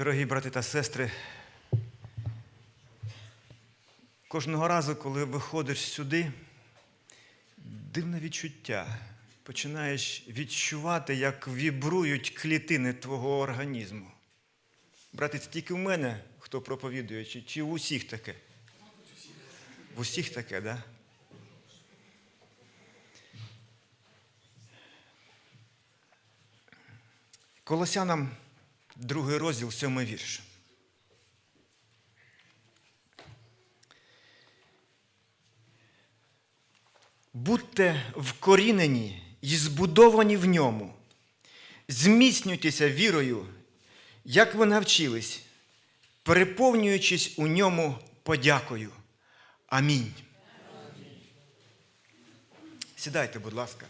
Дорогі брати та сестри, кожного разу, коли виходиш сюди, дивне відчуття. Починаєш відчувати, як вібрують клітини твого організму. Брати, це тільки в мене, хто проповідує, чи, чи в усіх таке? В усіх таке, так? Да? Колосянам другий розділ, сьомий вірш. Будьте вкорінені і збудовані в ньому, зміцнюйтеся вірою, як ви навчились, переповнюючись у ньому подякою. Амінь. Сідайте, будь ласка.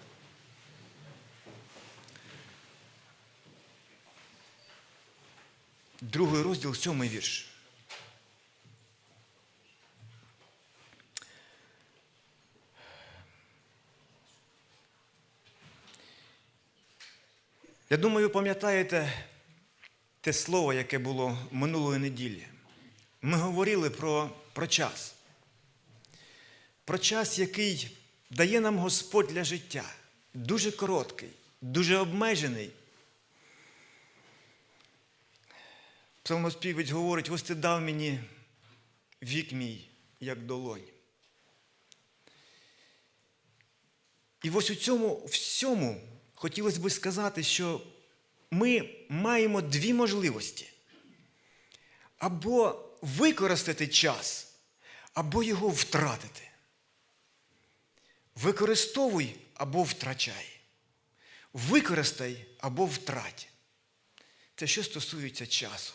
Другий розділ, сьомий вірш. Я думаю, пам'ятаєте те слово, яке було минулої неділі. Ми говорили про, про час. Про час, який дає нам Господь для життя. Дуже короткий, дуже обмежений. Псалмоспівець говорить, ось ти дав мені вік мій, як долонь. І ось у цьому всьому хотілося би сказати, що ми маємо дві можливості. Або використати час, або його втратити. Використовуй або втрачай. Використай або втрать. Це що стосується часу.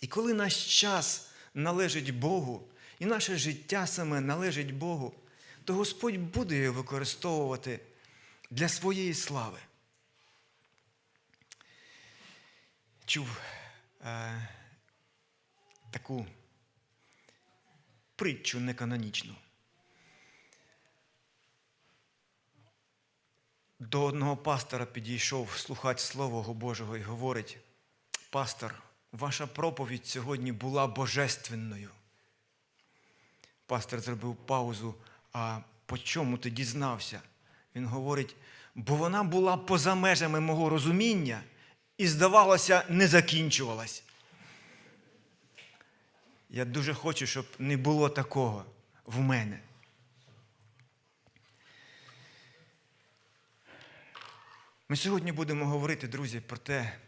І коли наш час належить Богу, і наше життя саме належить Богу, то Господь буде його використовувати для своєї слави. Чув е, таку притчу неканонічну. До одного пастора підійшов слухач Слово Божого і говорить: пастор, ваша проповідь сьогодні була божественною. Пастор зробив паузу. А по чому ти дізнався? Він говорить, бо вона була поза межами мого розуміння і, здавалося, не закінчувалась. Я дуже хочу, щоб не було такого в мене. Ми сьогодні будемо говорити, друзі, про те,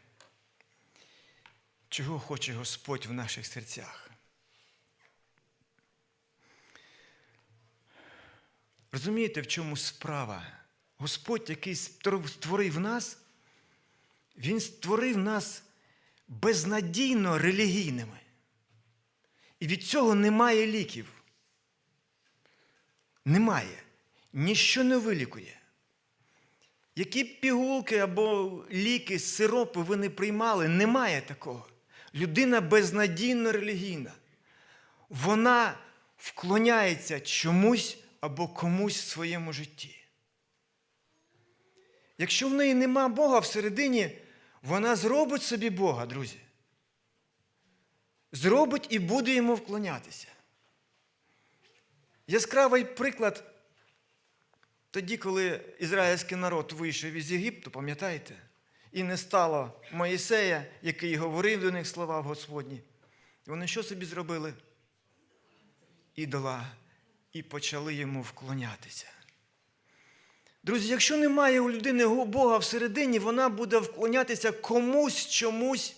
чого хоче Господь в наших серцях. Розумієте, в чому справа? Господь, який створив нас, Він створив нас безнадійно релігійними. І від цього немає ліків. Немає. Ніщо не вилікує. Які б пігулки або ліки, сиропи ви не приймали, немає такого. Людина безнадійно релігійна. Вона вклоняється чомусь або комусь в своєму житті. Якщо в неї нема Бога всередині, вона зробить собі Бога, друзі. Зробить і буде йому вклонятися. Яскравий приклад тоді, коли ізраїльський народ вийшов із Єгипту, пам'ятаєте? І не стало Моїсея, який говорив до них слова Господні. І вони що собі зробили? Ідола і почали йому вклонятися. Друзі, якщо немає у людини Бога всередині, вона буде вклонятися комусь чомусь.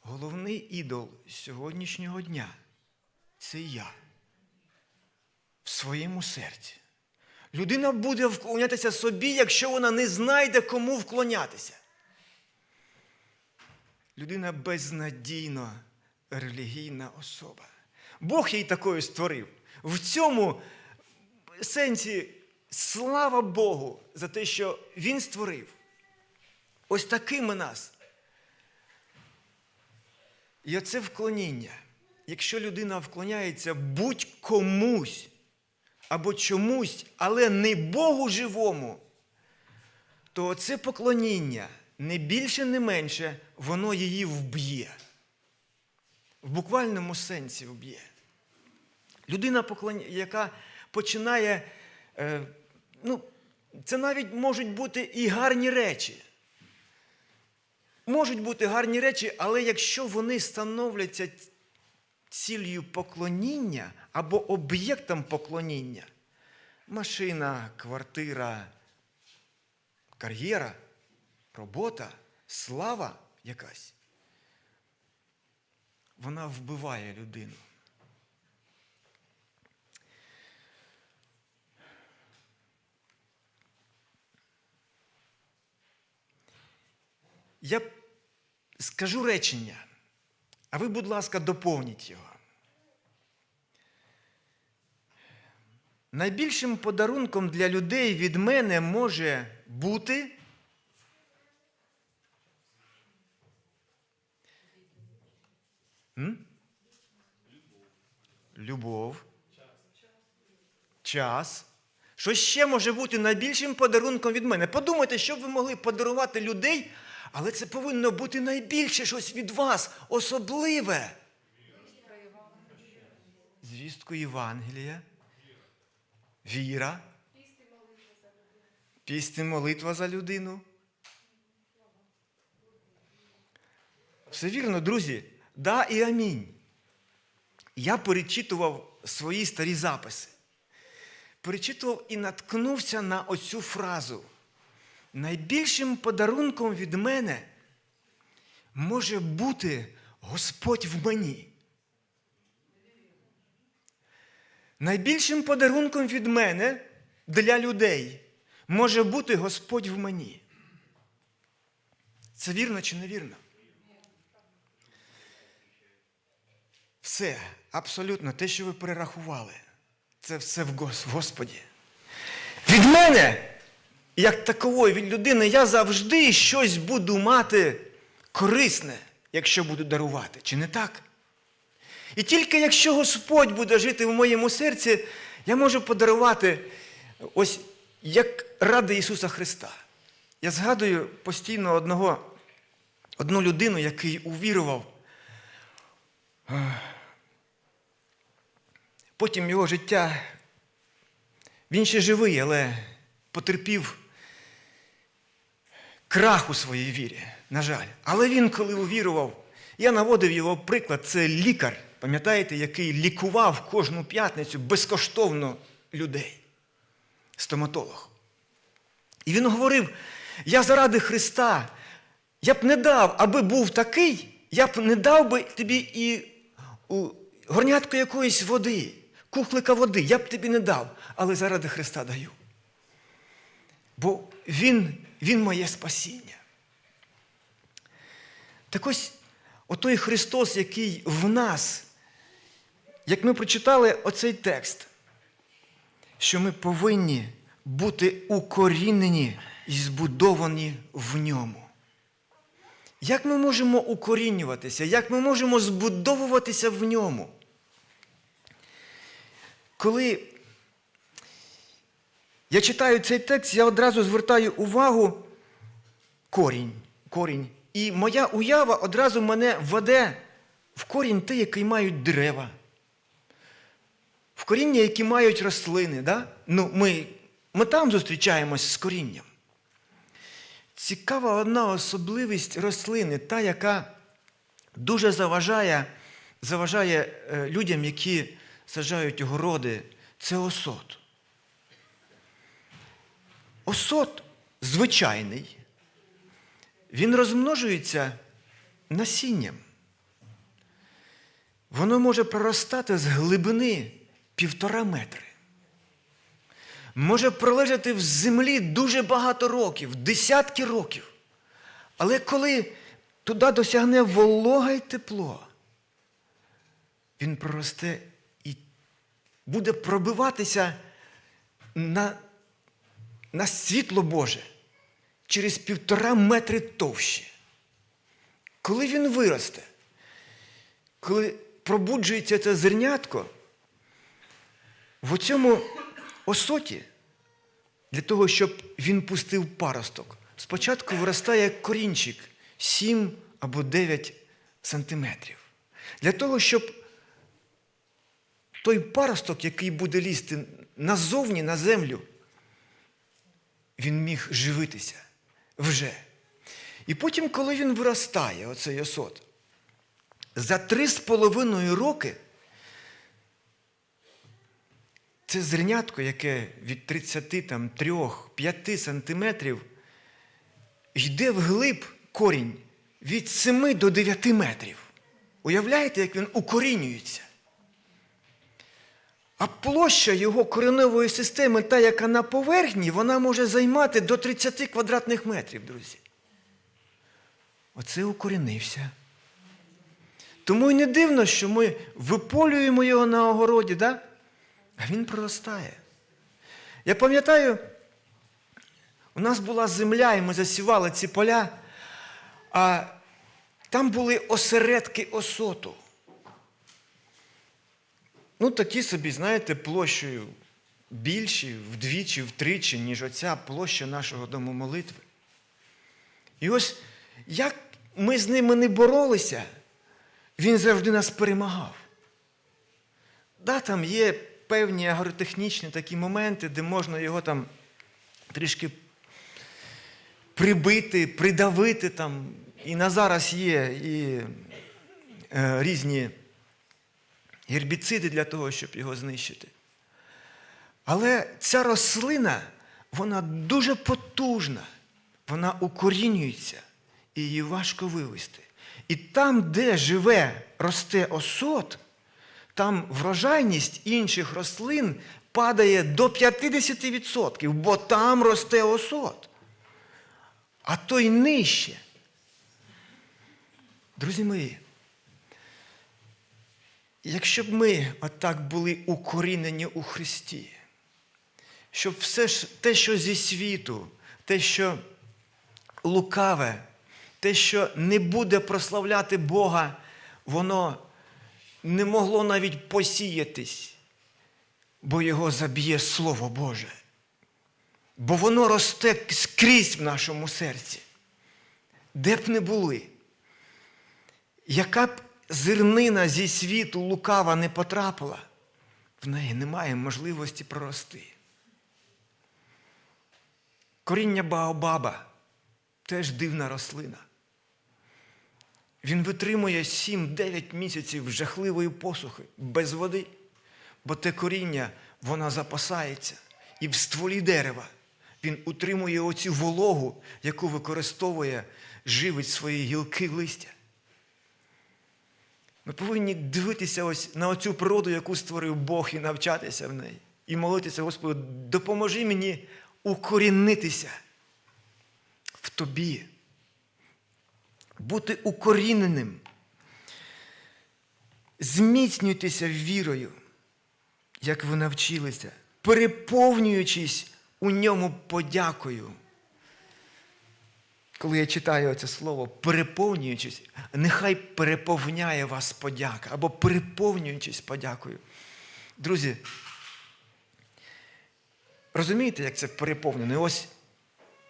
Головний ідол сьогоднішнього дня це я в своєму серці. Людина буде вклонятися собі, якщо вона не знайде, кому вклонятися. Людина безнадійно релігійна особа. Бог її такою створив. В цьому сенсі слава Богу за те, що Він створив. Ось такими нас. І оце вклоніння. Якщо людина вклоняється будь-комусь або чомусь, але не Богу живому, то це поклоніння не більше, не менше, воно її вб'є. В буквальному сенсі вб'є. Людина, яка починає, е, ну, це навіть можуть бути і гарні речі. Можуть бути гарні речі, але якщо вони становляться цілею поклоніння або об'єктом поклоніння, машина, квартира, кар'єра, робота, слава якась, вона вбиває людину. Я скажу речення, а ви, будь ласка, доповніть його. Найбільшим подарунком для людей від мене може бути М? любов, час. Що ще може бути найбільшим подарунком від мене? Подумайте, що б ви могли подарувати людей, але це повинно бути найбільше щось від вас, особливе. Звістку Євангелія, віра, пісня молитва за людину. Все вірно, друзі. Да і амінь. Я перечитував свої старі записи. Перечитував і наткнувся на оцю фразу. Найбільшим подарунком від мене може бути Господь в мені. Найбільшим подарунком від мене для людей може бути Господь в мені. Це вірно чи не вірно? Все, абсолютно те, що ви перерахували, це все в Господі. Від мене, як такової, від людини, я завжди щось буду мати корисне, якщо буду дарувати. Чи не так? І тільки якщо Господь буде жити в моєму серці, я можу подарувати ось як ради Ісуса Христа. Я згадую постійно одного, одну людину, який увірував. Потім його життя, він ще живий, але потерпів крах у своїй вірі, на жаль. Але він, коли увірував, я наводив його приклад, це лікар, пам'ятаєте, який лікував кожну п'ятницю безкоштовно людей. Стоматолог. І він говорив: я заради Христа, я б не дав, аби був такий, я б не дав би тобі і у горнятку якоїсь води, кухлика води, я б тобі не дав, але заради Христа даю. Бо Він, він моє спасіння. Так ось отой Христос, який в нас, як ми прочитали оцей текст, що ми повинні бути укорінені і збудовані в ньому. Як ми можемо укорінюватися? Як ми можемо збудовуватися в ньому? Коли я читаю цей текст, я одразу звертаю увагу корінь. корінь. І моя уява одразу мене веде в корінь те, який мають дерева. В коріння, які мають рослини. Да? Ну, ми, ми там зустрічаємось з корінням. Цікава одна особливість рослини, та, яка дуже заважає, заважає е, людям, які саджають городи, це осот. Осот звичайний, він розмножується насінням. Воно може проростати з глибини півтора метри. Може пролежати в землі дуже багато років, десятки років. Але коли туди досягне волога й тепло, він проросте і буде пробиватися на, на світло Боже через півтора метри товще. Коли він виросте, коли пробуджується це зернятко, в цьому осоті, для того, щоб він пустив паросток, спочатку виростає корінчик 7 або 9 сантиметрів. Для того, щоб той паросток, який буде лізти назовні на землю, він міг живитися вже. І потім, коли він виростає, оцей осот, за три з половиною роки це зернятко, яке від 33-5 сантиметрів йде вглиб корінь від 7 до 9 метрів. Уявляєте, як він укорінюється? А площа його кореневої системи, та, яка на поверхні, вона може займати до 30 квадратних метрів, друзі. Оце укорінився. Тому і не дивно, що ми виполюємо його на огороді, да? А він проростає. Я пам'ятаю, у нас була земля, і ми засівали ці поля, а там були осередки осоту. Ну, такі собі, знаєте, площею більші, вдвічі, втричі, ніж оця площа нашого дому молитви. І ось як ми з ними не боролися, він завжди нас перемагав. Да, там є певні агротехнічні такі моменти, де можна його там трішки прибити, придавити там. І на зараз є і е, різні гербіциди для того, щоб його знищити. Але ця рослина, вона дуже потужна, вона укорінюється і її важко вивести. І там, де живе, росте осот, там врожайність інших рослин падає до 50%, бо там росте осот. А то й нижче. Друзі мої, якщо б ми отак були укорінені у Христі, щоб все ж те, що зі світу, те, що лукаве, те, що не буде прославляти Бога, воно не могло навіть посіятись, бо його заб'є Слово Боже. Бо воно росте скрізь в нашому серці. Де б не були, яка б зернина зі світу лукава не потрапила, в неї немає можливості прорости. Коріння Баобаба теж дивна рослина. Він витримує 7-9 місяців жахливої посухи без води, бо те коріння воно запасається. І в стволі дерева він утримує оцю вологу, яку використовує, живить свої гілки листя. Ми повинні дивитися ось на оцю природу, яку створив Бог, і навчатися в неї. І молитися, Господу, допоможи мені укорінитися в тобі, бути укоріненим, зміцнюйтеся вірою, як ви навчилися, переповнюючись у ньому подякою. Коли я читаю це слово, переповнюючись, нехай переповняє вас подяка або переповнюючись подякою. Друзі, розумієте, як це переповнено? Ось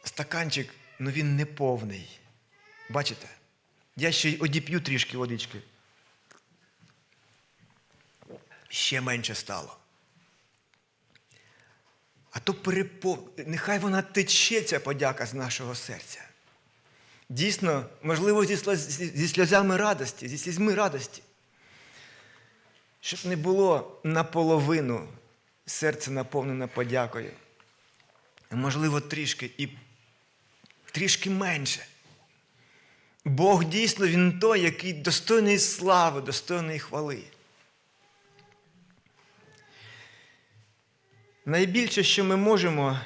стаканчик, ну він не повний. Бачите? Я ще одіп'ю трішки водички. Ще менше стало. А то перепов... нехай вона тече, ця подяка з нашого серця. Дійсно, можливо, зі, сльоз... зі сльозами радості, зі слізьми радості. Щоб не було наполовину серце наповнене подякою. Можливо, трішки і трішки менше. Бог дійсно Він той, який достойний слави, достойний хвали. Найбільше, що ми можемо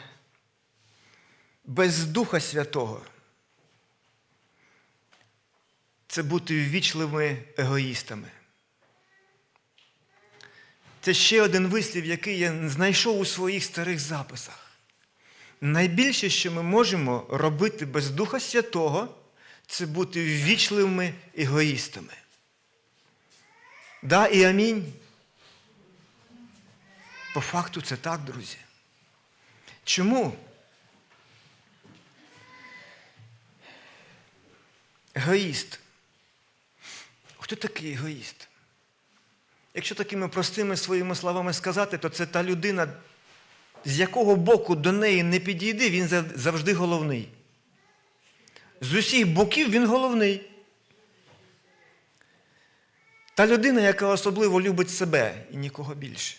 без Духа Святого, це бути ввічливими егоїстами. Це ще один вислів, який я знайшов у своїх старих записах. Найбільше, що ми можемо робити без Духа Святого, це бути ввічливими егоїстами. Да і амінь. По факту це так, друзі. Чому? Егоїст. Хто такий егоїст? Якщо такими простими своїми словами сказати, то це та людина, з якого боку до неї не підійди, він завжди головний. З усіх боків він головний. Та людина, яка особливо любить себе і нікого більше.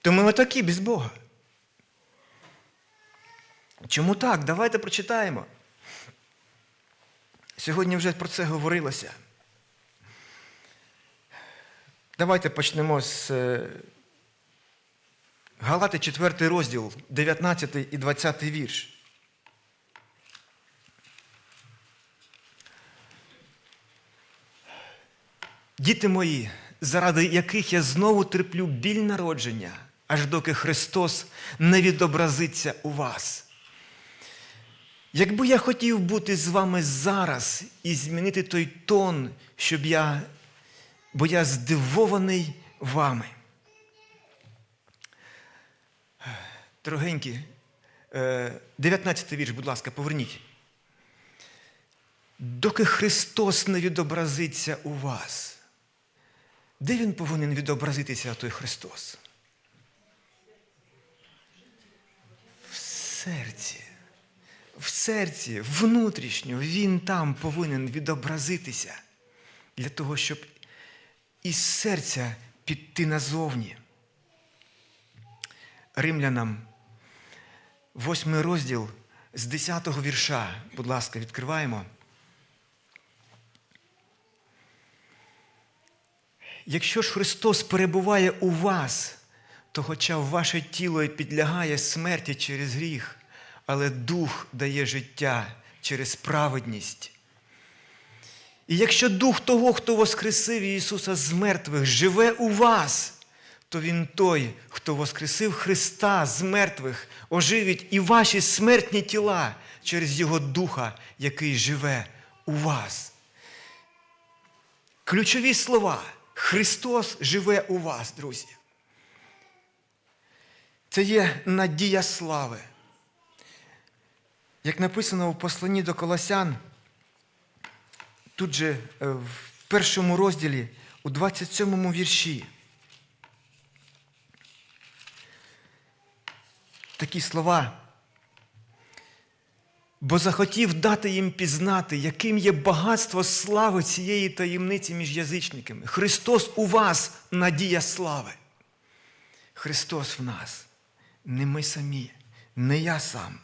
То ми отакі без Бога. Чому так? Давайте прочитаємо. Сьогодні вже про це говорилося. Давайте почнемо з е, Галати 4 розділ, 19 і 20 вірш. Діти мої, заради яких я знову терплю біль народження, аж доки Христос не відобразиться у вас. Якби я хотів бути з вами зараз і змінити той тон, щоб я, бо я здивований вами. Дорогенькі, е, 19 вірш, будь ласка, поверніть. Доки Христос не відобразиться у вас, де Він повинен відобразитися, той Христос? В серці. В серці, внутрішньо, Він там повинен відобразитися для того, щоб із серця піти назовні. Римлянам, восьмий розділ з 10-го вірша, будь ласка, відкриваємо. Якщо ж Христос перебуває у вас, то хоча ваше тіло і підлягає смерті через гріх, але Дух дає життя через праведність. І якщо Дух того, хто воскресив Ісуса з мертвих, живе у вас, то Він той, хто воскресив Христа з мертвих, оживить і ваші смертні тіла через Його Духа, який живе у вас. Ключові слова. Христос живе у вас, друзі. Це є надія слави. Як написано в посланні до Колосян, тут же е, в першому розділі, у 27 вірші. Такі слова. Бо захотів дати їм пізнати, яким є багатство слави цієї таємниці між язичниками. Христос у вас надія слави. Христос в нас. Не ми самі, не я сам.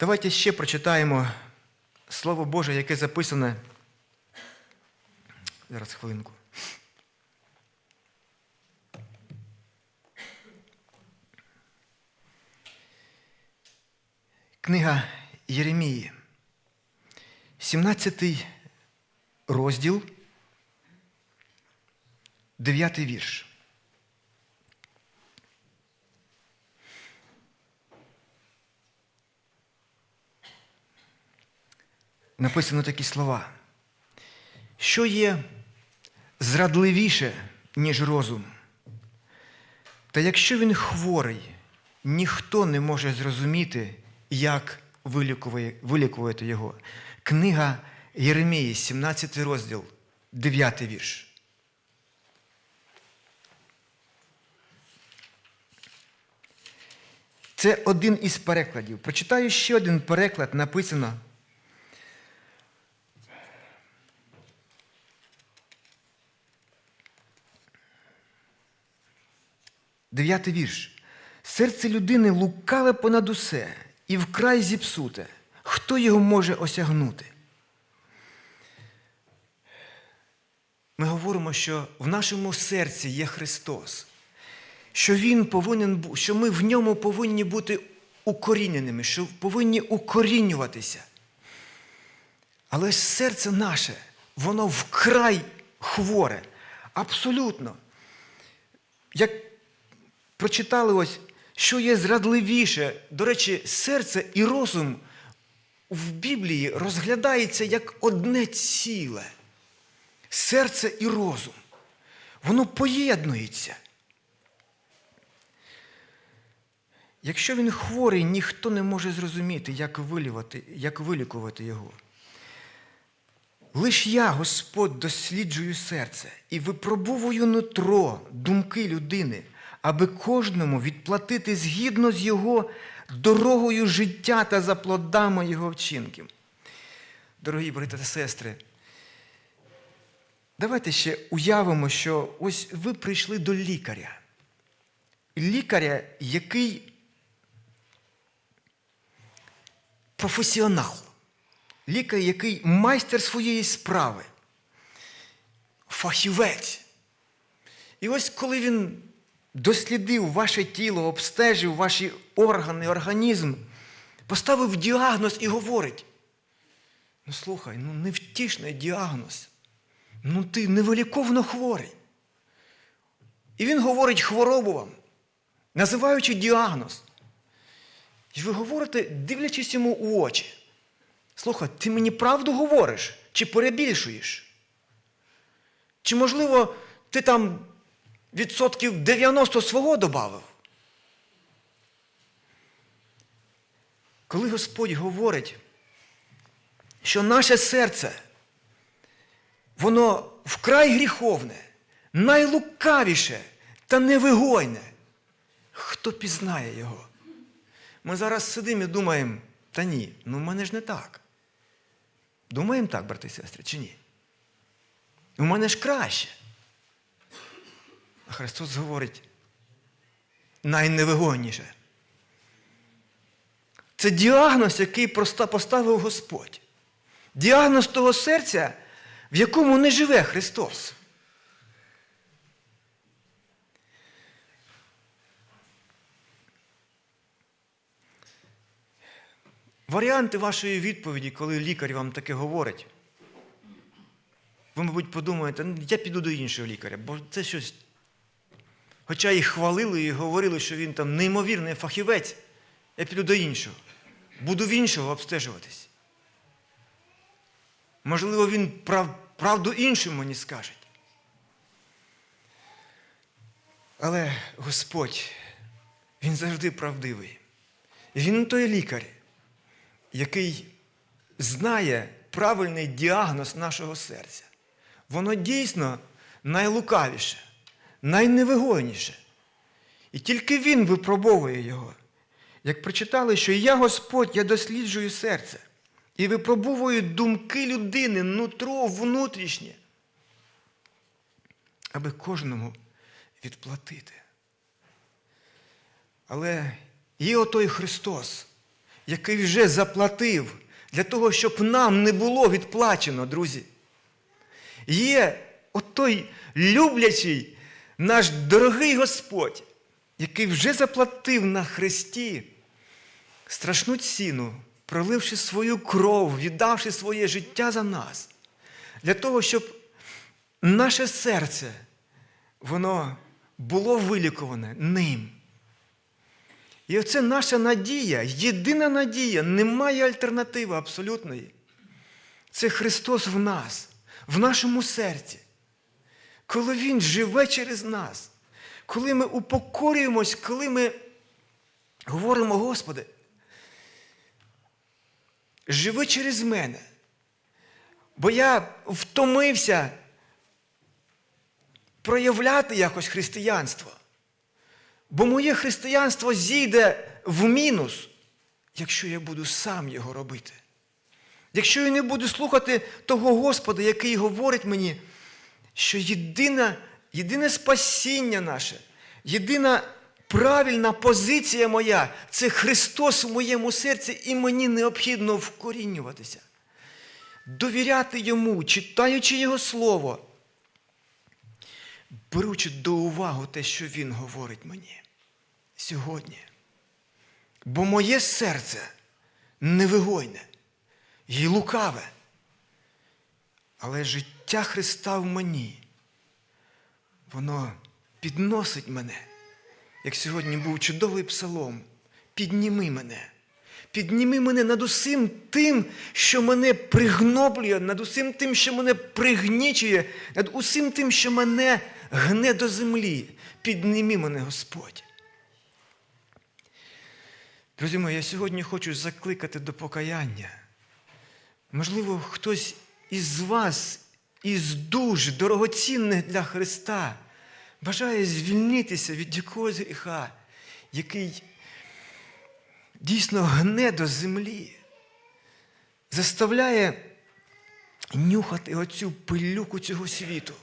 Давайте ще прочитаємо Слово Боже, яке записане. Зараз хвилинку. Книга Єремії, 17 розділ, 9 вірш. Написано такі слова. Що є зрадливіше, ніж розум? Та якщо він хворий, ніхто не може зрозуміти, як вилікувати його. Книга Єремії, 17 розділ, 9 вірш. Це один із перекладів. Прочитаю ще один переклад, написано. Дев'ятий вірш. Серце людини лукаве понад усе і вкрай зіпсуте. Хто його може осягнути? Ми говоримо, що в нашому серці є Христос, що Він повинен що ми в ньому повинні бути укоріненими, що повинні укорінюватися. Але ж серце наше, воно вкрай хворе. Абсолютно. Як прочитали ось, що є зрадливіше. До речі, серце і розум в Біблії розглядається як одне ціле. Серце і розум. Воно поєднується. Якщо він хворий, ніхто не може зрозуміти, як, вилікувати, як вилікувати його. Лиш я, Господь, досліджую серце і випробовую нутро, думки людини, аби кожному відплатити згідно з його дорогою життя та за плодами його вчинків. Дорогі брати та сестри, давайте ще уявимо, що ось ви прийшли до лікаря. Лікаря, який професіонал, лікар, який майстер своєї справи, фахівець. І ось коли він дослідив ваше тіло, обстежив ваші органи, організм, поставив діагноз і говорить: ну слухай, ну невтішний діагноз. Ну ти невиліковно хворий. І він говорить хворобу вам, називаючи діагноз. І ви говорите, дивлячись йому у очі. Слухай, ти мені правду говориш чи перебільшуєш? Чи, можливо, ти там відсотків 90 свого додав? Коли Господь говорить, що наше серце, воно вкрай гріховне, найлукавіше та невигойне, хто пізнає його? Ми зараз сидимо і думаємо, та ні, ну в мене ж не так. Думаємо так, брати і сестри, чи ні? У мене ж краще. Христос говорить найневигонніше. Це діагноз, який проста- поставив Господь. Діагноз того серця, в якому не живе Христос. Варіанти вашої відповіді, коли лікар вам таке говорить. Ви, мабуть, подумаєте, «Ну, я піду до іншого лікаря, бо це щось. Хоча їх хвалили і говорили, що він там неймовірний фахівець, я піду до іншого. Буду в іншого обстежуватись. Можливо, він прав, правду іншим мені скаже. Але Господь, Він завжди правдивий. Він той лікар, який знає правильний діагноз нашого серця. Воно дійсно найлукавіше, найневигойніше. І тільки Він випробовує його. Як прочитали, що я Господь, я досліджую серце і випробовую думки людини, нутро внутрішнє, аби кожному відплатити. Але є отой Христос, який вже заплатив для того, щоб нам не було відплачено, друзі. Є отой люблячий наш дорогий Господь, який вже заплатив на Христі страшну ціну, проливши свою кров, віддавши своє життя за нас, для того, щоб наше серце, воно було виліковане ним. І оце наша надія, єдина надія, немає альтернативи абсолютної. Це Христос в нас, в нашому серці. Коли Він живе через нас, коли ми упокорюємось, коли ми говоримо, Господи, живи через мене. Бо я втомився проявляти якось християнство. Бо моє християнство зійде в мінус, якщо я буду сам його робити. Якщо я не буду слухати того Господа, який говорить мені, що єдине, єдине спасіння наше, єдина правильна позиція моя це Христос в моєму серці, і мені необхідно вкорінюватися, довіряти Йому, читаючи Його Слово, беручи до уваги те, що Він говорить мені сьогодні. Бо моє серце невигойне і лукаве. Але життя Христа в мені, воно підносить мене, як сьогодні був чудовий псалом. Підніми мене. Підніми мене над усім тим, що мене пригноблює, над усім тим, що мене пригнічує, над усім тим, що мене гне до землі. Підніми мене, Господь. Друзі мої, я сьогодні хочу закликати до покаяння. Можливо, хтось із вас, із душ дорогоцінних для Христа, бажає звільнитися від якогось гріха, який дійсно гне до землі, заставляє нюхати оцю пилюку цього світу.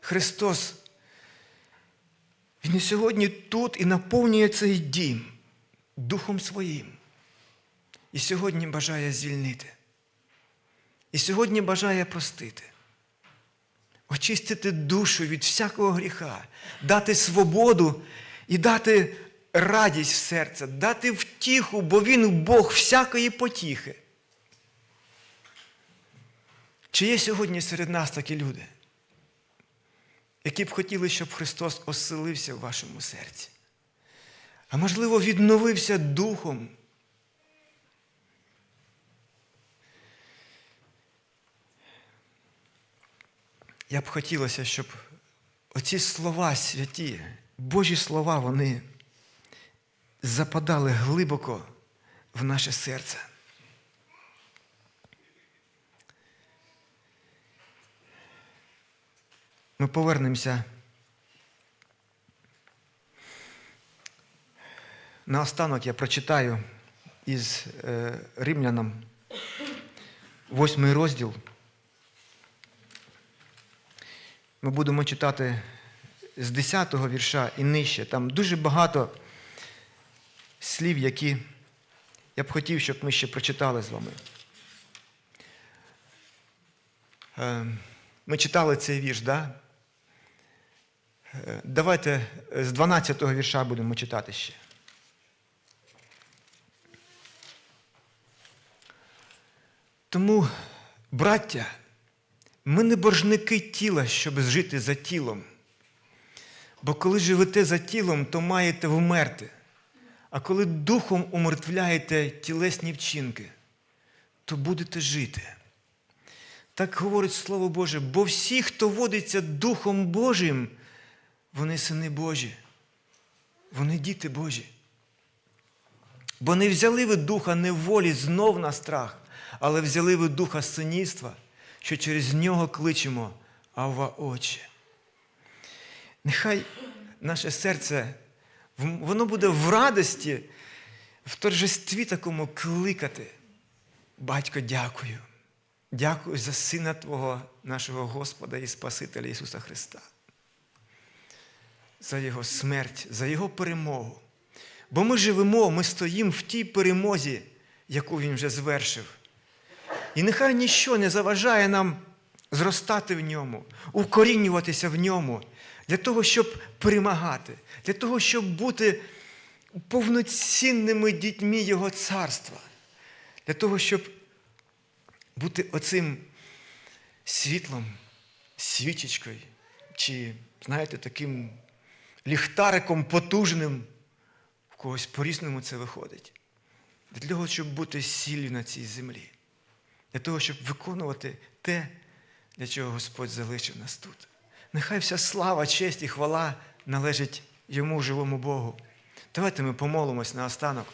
Христос, Він і сьогодні тут і наповнює цей дім Духом Своїм. І сьогодні бажає звільнити. І сьогодні бажає простити, очистити душу від всякого гріха, дати свободу і дати радість в серце, дати втіху, бо Він Бог всякої потіхи. Чи є сьогодні серед нас такі люди, які б хотіли, щоб Христос оселився в вашому серці? А можливо, відновився духом? Я б хотілося, щоб оці слова святі, Божі слова, вони западали глибоко в наше серце. Ми повернемося наостанок я прочитаю із е, Римлянам, восьмий розділ. Ми будемо читати з 10-го вірша і нижче. Там дуже багато слів, які я б хотів, щоб ми ще прочитали з вами. Е, Ми читали цей вірш, да? Е, Давайте з 12-го вірша будемо читати ще. Тому, браття, ми не боржники тіла, щоб жити за тілом. Бо коли живете за тілом, то маєте вмерти. А коли духом умертвляєте тілесні вчинки, то будете жити. Так говорить Слово Боже, бо всі, хто водиться Духом Божим, вони сини Божі, вони діти Божі. Бо не взяли ви духа неволі знов на страх, але взяли ви духа синівства, що через нього кличемо Авва Отче. Нехай наше серце, воно буде в радості, в торжестві такому кликати. Батько, дякую. Дякую за Сина Твого, нашого Господа і Спасителя Ісуса Христа. За Його смерть, за Його перемогу. Бо ми живемо, ми стоїмо в тій перемозі, яку Він вже звершив. І нехай ніщо не заважає нам зростати в ньому, укорінюватися в ньому, для того, щоб перемагати, для того, щоб бути повноцінними дітьми Його царства, для того, щоб бути оцим світлом, свічечкою, чи, знаєте, таким ліхтариком потужним, в когось по-різному це виходить. Для того, щоб бути сіллю на цій землі, для того, щоб виконувати те, для чого Господь залишив нас тут. Нехай вся слава, честь і хвала належить йому живому Богу. Давайте ми помолимось наостанок.